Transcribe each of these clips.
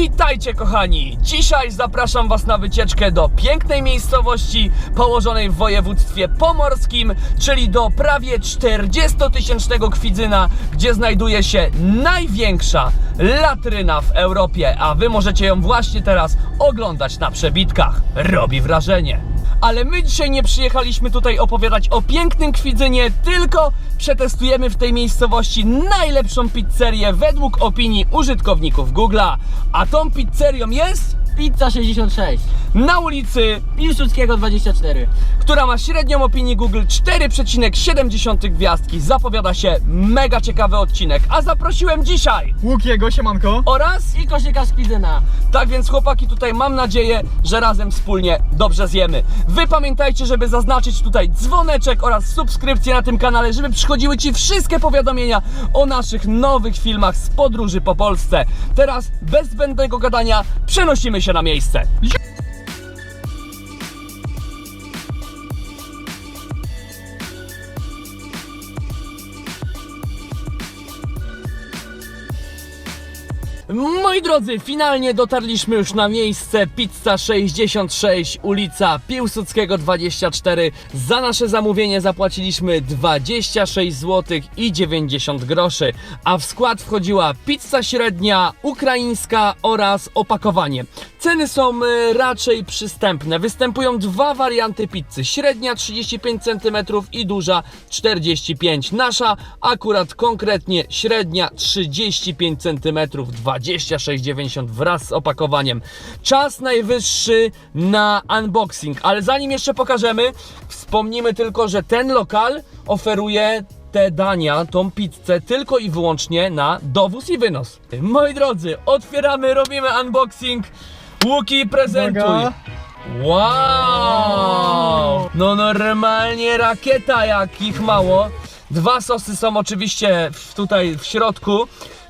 Witajcie kochani! Dzisiaj zapraszam Was na wycieczkę do pięknej miejscowości położonej w województwie pomorskim, czyli do prawie 40-tysięcznego Kwidzyna, gdzie znajduje się największa latryna w Europie, a Wy możecie ją właśnie teraz oglądać na przebitkach. Robi wrażenie. Ale my dzisiaj nie przyjechaliśmy tutaj opowiadać o pięknym Kwidzynie, tylko przetestujemy w tej miejscowości najlepszą pizzerię według opinii użytkowników Google'a. A tą pizzerią jest Pizza 66. na ulicy, Piłsudskiego 24. która ma średnią opinię Google 4,7 gwiazdki. Zapowiada się mega ciekawy odcinek, a zaprosiłem dzisiaj Łukiego, siemanko. oraz I koszyka z. Tak więc chłopaki, tutaj mam nadzieję, że razem wspólnie dobrze zjemy. Wy pamiętajcie, żeby zaznaczyć tutaj dzwoneczek oraz subskrypcję na tym kanale, żeby przychodziły Ci wszystkie powiadomienia o naszych nowych filmach z podróży po Polsce. Teraz bez zbędnego gadania przenosimy się na miejsce. Moi drodzy, finalnie dotarliśmy już na miejsce Pizza 66, ulica Piłsudskiego 24. Za nasze zamówienie zapłaciliśmy 26 zł i 90 groszy, a w skład wchodziła pizza średnia, ukraińska oraz opakowanie. Ceny są e, raczej przystępne. Występują dwa warianty pizzy: średnia 35 cm i duża 45 Nasza akurat konkretnie średnia 35 cm 26,90 wraz z opakowaniem. Czas najwyższy na unboxing, ale zanim jeszcze pokażemy, wspomnimy tylko, że ten lokal oferuje te dania, tą pizzę tylko i wyłącznie na dowóz i wynos. Moi drodzy, otwieramy, robimy unboxing. Łuki, prezentuj. Uwaga. Wow! No normalnie rakieta jakich mało. Dwa sosy są oczywiście tutaj w środku.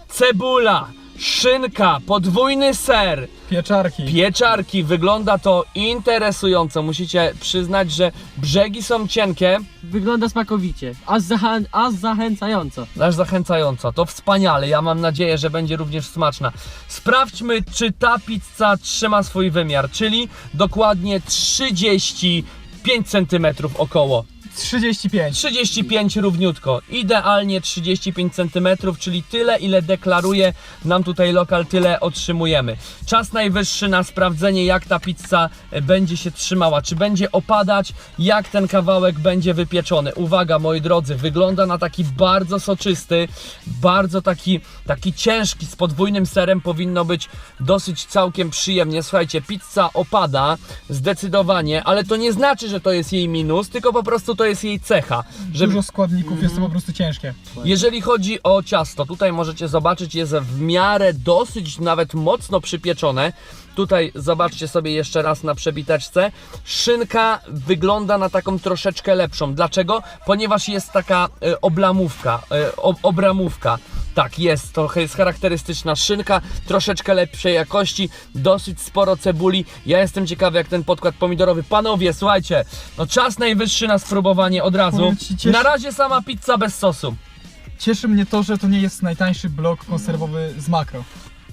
Cebula, szynka, podwójny ser, Pieczarki. pieczarki. Wygląda to interesująco. Musicie przyznać, że brzegi są cienkie, Wygląda smakowicie. Aż, zacha aż zachęcająco. aż zachęcająco. To wspaniale. Ja mam nadzieję, że będzie również smaczna. Sprawdźmy, czy ta pizza trzyma swój wymiar, czyli dokładnie 35 cm około. 35. 35 równiutko, idealnie 35 cm, czyli tyle ile deklaruje nam tutaj lokal, tyle otrzymujemy. Czas najwyższy na sprawdzenie jak ta pizza e, będzie się trzymała, czy będzie opadać, jak ten kawałek będzie wypieczony. Uwaga moi drodzy, wygląda na taki bardzo soczysty, bardzo taki, taki ciężki, z podwójnym serem powinno być dosyć całkiem przyjemnie. Słuchajcie, pizza opada zdecydowanie, ale to nie znaczy, że to jest jej minus, tylko po prostu to jest jej cecha. Że Dużo składników, jest to po prostu ciężkie. jeżeli chodzi o ciasto, tutaj możecie zobaczyć, jest w miarę dosyć nawet mocno przypieczone. Tutaj zobaczcie sobie jeszcze raz na przebiteczce. Szynka wygląda na taką troszeczkę lepszą. Dlaczego? Ponieważ jest taka e, oblamówka, e, ob, obramówka. Tak, jest, to jest charakterystyczna szynka, troszeczkę lepszej jakości, dosyć sporo cebuli. Ja jestem ciekawy, jak ten podkład pomidorowy. Panowie, słuchajcie, no czas najwyższy na spróbowanie od razu. Powiem ci, cieszy- Na razie sama pizza bez sosu. Cieszy mnie to, że to nie jest najtańszy blok konserwowy z makro.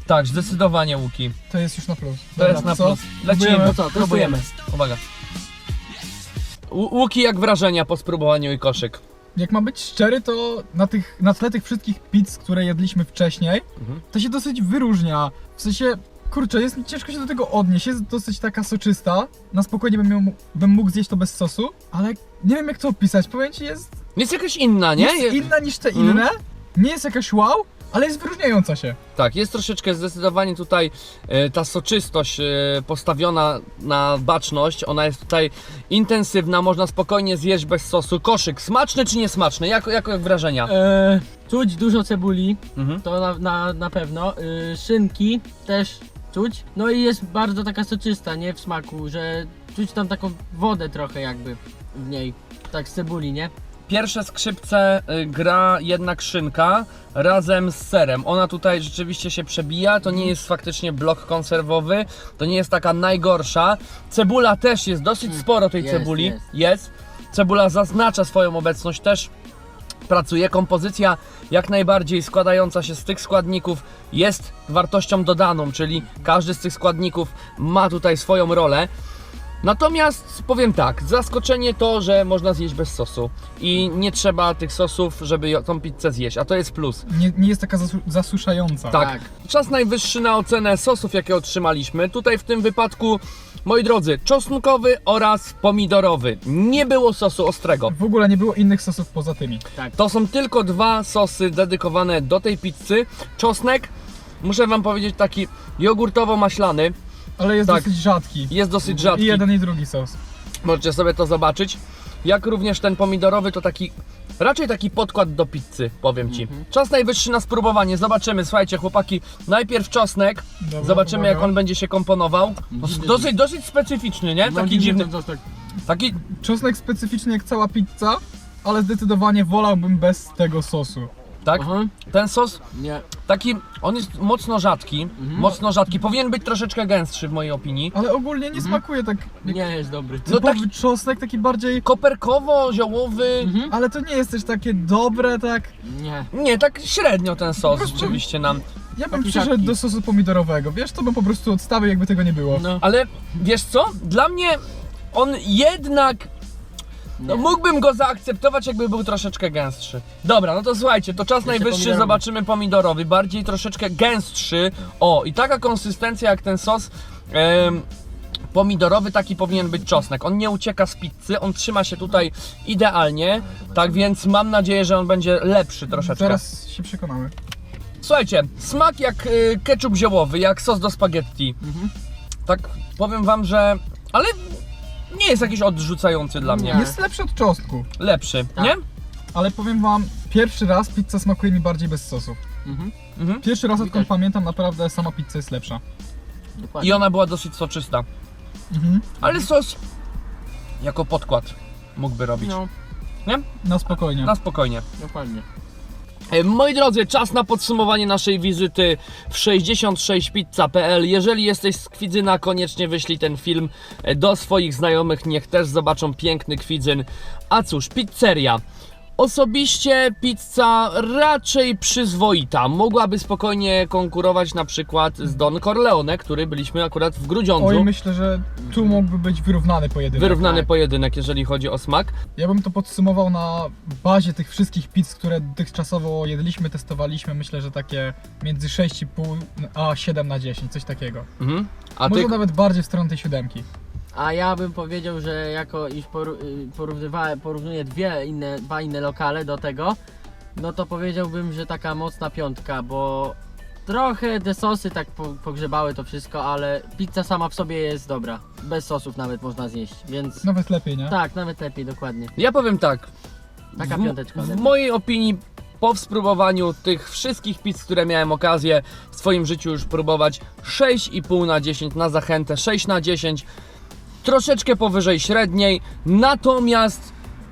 Tak, zdecydowanie Łuki. To jest już na plus. To jest na co? plus. Lecimy. Próbujemy? No co, testujemy. Uwaga. Ł- Łuki, jak wrażenia po spróbowaniu i koszyk? Jak mam być szczery, to na, tych, na tle tych wszystkich pizz, które jedliśmy wcześniej, Mhm. to się dosyć wyróżnia. W sensie, kurczę, jest mi ciężko się do tego odnieść. Jest dosyć taka soczysta. Na spokojnie bym, ją, bym mógł zjeść to bez sosu, ale nie wiem jak to opisać. Powiem ci, jest, Jest jakaś inna, nie? jest Je- inna niż te Mhm. inne. Nie jest jakaś wow, ale jest wyróżniająca się. Tak, jest troszeczkę zdecydowanie tutaj e, ta soczystość e, postawiona na baczność. Ona jest tutaj intensywna, można spokojnie zjeść bez sosu. Koszyk, smaczny czy niesmaczny? Jak, jak, wrażenia? E, czuć dużo cebuli, Mhm. to na, na, na pewno. Szynki też czuć. No i jest bardzo taka soczysta, nie? W smaku, że czuć tam taką wodę trochę jakby w niej. Tak z cebuli, nie? Pierwsze skrzypce y, gra jednak szynka razem z serem. Ona tutaj rzeczywiście się przebija. To nie jest faktycznie blok konserwowy. To nie jest taka najgorsza. Cebula też jest dosyć sporo tej Jest, cebuli. jest. jest. Cebula zaznacza swoją obecność też pracuje. Kompozycja jak najbardziej składająca się z tych składników jest wartością dodaną, czyli każdy z tych składników ma tutaj swoją rolę. Natomiast powiem tak, zaskoczenie to, że można zjeść bez sosu i nie trzeba tych sosów, żeby tą pizzę zjeść, a to jest plus. Nie, nie jest taka zasu zasuszająca. Tak. Tak. Czas najwyższy na ocenę sosów, jakie otrzymaliśmy. Tutaj w tym wypadku, moi drodzy, czosnkowy oraz pomidorowy. Nie było sosu ostrego. W ogóle nie było innych sosów poza tymi. To są tylko dwa sosy dedykowane do tej pizzy. Czosnek, muszę wam powiedzieć, taki jogurtowo-maślany. Ale jest Tak. dosyć rzadki. Jest dosyć rzadki. I jeden i drugi sos. Możecie sobie to zobaczyć. Jak również ten pomidorowy to taki, raczej taki podkład do pizzy, powiem ci. Czas najwyższy na spróbowanie. Zobaczymy, słuchajcie chłopaki, najpierw czosnek. Dobra, Zobaczymy uwaga. jak on będzie się komponował. Dziwny Dosyć, dosyć specyficzny, nie? No, Taki dziwny, ten tak- taki, Czosnek specyficzny jak cała pizza, ale zdecydowanie wolałbym bez tego sosu. tak? Aha, Ten sos nie. Taki, on jest mocno rzadki, Mhm. mocno rzadki. Powinien być troszeczkę gęstszy w mojej opinii. Ale ogólnie nie smakuje tak Nie jest dobry. No typowy taki- czosnek, taki bardziej... Koperkowo-ziołowy. Mhm. Ale to nie jest też takie dobre, tak... Nie. Nie, tak średnio ten sos rzeczywiście nam. Ja bym Taki przyszedł do sosu pomidorowego, wiesz, to bym po prostu odstawił jakby tego nie było. No. Ale wiesz co? Dla mnie on jednak No, mógłbym go zaakceptować, jakby był troszeczkę gęstszy. Dobra, no to słuchajcie, to czas najwyższy, pomidorowy. zobaczymy pomidorowy, bardziej troszeczkę gęstszy. O, i taka konsystencja jak ten sos. em, Pomidorowy taki powinien być czosnek. On nie ucieka z pizzy, on trzyma się tutaj idealnie. Tak więc mam nadzieję, że on będzie lepszy troszeczkę. Zaraz się przekonamy. Słuchajcie, smak jak y, ketchup ziołowy, jak sos do spaghetti. Mhm. Tak powiem wam, że. Ale nie jest jakiś odrzucający dla mnie. Nie. Jest lepszy od czosnku, Lepszy, Tak. nie? ale powiem wam, pierwszy raz pizza smakuje mi bardziej bez sosu. Mhm. Mhm. Pierwszy raz, odkąd Widać. pamiętam, naprawdę sama pizza jest lepsza. Dokładnie. I ona była dosyć soczysta. Mhm. Ale sos jako podkład mógłby robić. No, Na spokojnie. Na spokojnie. dokładnie. E, Moi drodzy, czas na podsumowanie naszej wizyty w 66pizza.pl. Jeżeli jesteś z Kwidzyna, koniecznie wyślij ten film e, do swoich znajomych, niech też zobaczą piękny Kwidzyn. A cóż, pizzeria. Osobiście pizza raczej przyzwoita. Mogłaby spokojnie konkurować na przykład z Don Corleone, który byliśmy akurat w Grudziądzu. Oj, myślę, że tu mógłby być wyrównany pojedynek. Wyrównany tak. pojedynek, jeżeli chodzi o smak. Ja bym to podsumował na bazie tych wszystkich pizz, które dotychczasowo jedliśmy, testowaliśmy. Myślę, że takie między 6,5 a 7 na 10, coś takiego. Mhm. A Może ty, nawet bardziej w stronę tej siódemki. A ja bym powiedział, że jako iż y, porównywałem, porównuję dwie inne, dwa inne lokale do tego, no to powiedziałbym, że taka mocna piątka, bo trochę te sosy tak po, pogrzebały to wszystko, ale pizza sama w sobie jest dobra. Bez sosów nawet można zjeść, więc Nawet lepiej, nie? tak, nawet lepiej, dokładnie. ja powiem tak. Taka w, piąteczka. W mojej opinii, po spróbowaniu tych wszystkich pizz, które miałem okazję w swoim życiu już próbować, 6,5 na 10 na zachętę, 6 na 10, troszeczkę powyżej średniej, natomiast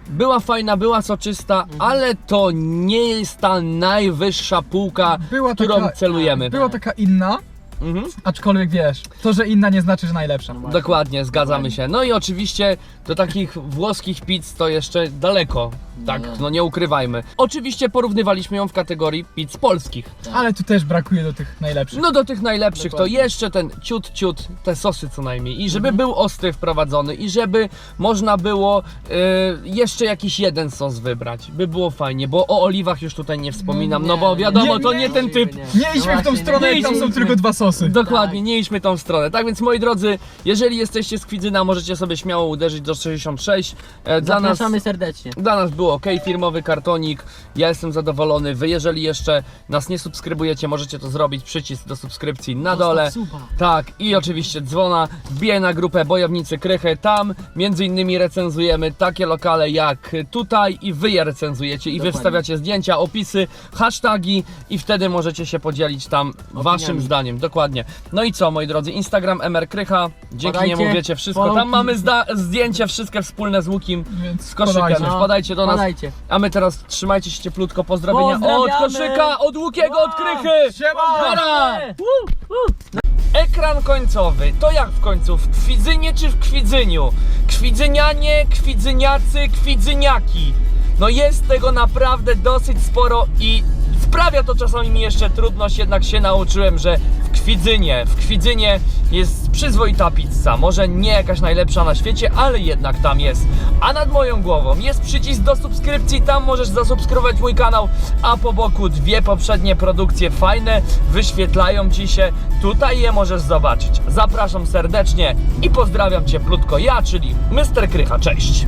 była fajna, była soczysta, Mhm. ale to nie jest ta najwyższa półka, Była którą taka, celujemy. była taka inna, Mhm. aczkolwiek wiesz, to, że inna nie znaczy, że najlepsza. No. Dokładnie, zgadzamy Dokładnie. się. No i oczywiście do takich włoskich pizz to jeszcze daleko. Tak, no nie ukrywajmy. Oczywiście porównywaliśmy ją w kategorii pizz polskich. Ale tu też brakuje do tych najlepszych. No do tych najlepszych Dokładnie. to jeszcze ten ciut, ciut, te sosy co najmniej. I żeby Mhm. był ostry wprowadzony i żeby można było y, jeszcze jakiś jeden sos wybrać. By było fajnie, bo o oliwach już tutaj nie wspominam, no, bo wiadomo, nie, to nie, nie ten typ. Nie idźmy w tą stronę, nie jak tam są idźmy. tylko dwa sosy. Dokładnie, Tak. nie idźmy tą stronę. Tak więc moi drodzy, jeżeli jesteście z Kwidzyna, możecie sobie śmiało uderzyć do 66. E, Dla nas Zapraszamy serdecznie. Dla nas było ok, firmowy kartonik. Ja jestem zadowolony. Wy, jeżeli jeszcze nas nie subskrybujecie, możecie to zrobić. Przycisk do subskrypcji na dole. Tak, i oczywiście dzwona. Wbijaj na grupę Bojownicy Krychy. Tam między innymi recenzujemy takie lokale jak tutaj i wy je recenzujecie. I wy Dokładnie. wstawiacie zdjęcia, opisy, hasztagi i wtedy możecie się podzielić tam waszym zdaniem. Dokładnie. No i co, moi drodzy, Instagram MR Krycha. Dzięki Podajcie, niemu wiecie wszystko. Tam mamy zda- zdjęcie wszystkie wspólne z Łukim. Więc Z koszykiem. Wpadajcie do nas. A my teraz trzymajcie się cieplutko. Pozdrowienia od Pozdrawiamy! koszyka, od Łukiego, od Krychy. Siema! Dobra! Ekran końcowy. To jak w końcu? W Kwidzynie czy w Kwidzyniu? Kwidzynianie, kwidzyniacy, kwidzyniaki. No jest tego naprawdę dosyć sporo i sprawia to czasami mi jeszcze trudność, jednak się nauczyłem, że w Kwidzynie, w Kwidzynie jest przyzwoita pizza. Może nie jakaś najlepsza na świecie, ale jednak tam jest. A nad moją głową jest przycisk do subskrypcji, tam możesz zasubskrybować mój kanał, a po boku dwie poprzednie produkcje fajne wyświetlają Ci się. Tutaj je możesz zobaczyć. Zapraszam serdecznie i pozdrawiam Cieplutko ja, czyli Mr. Krycha. Cześć!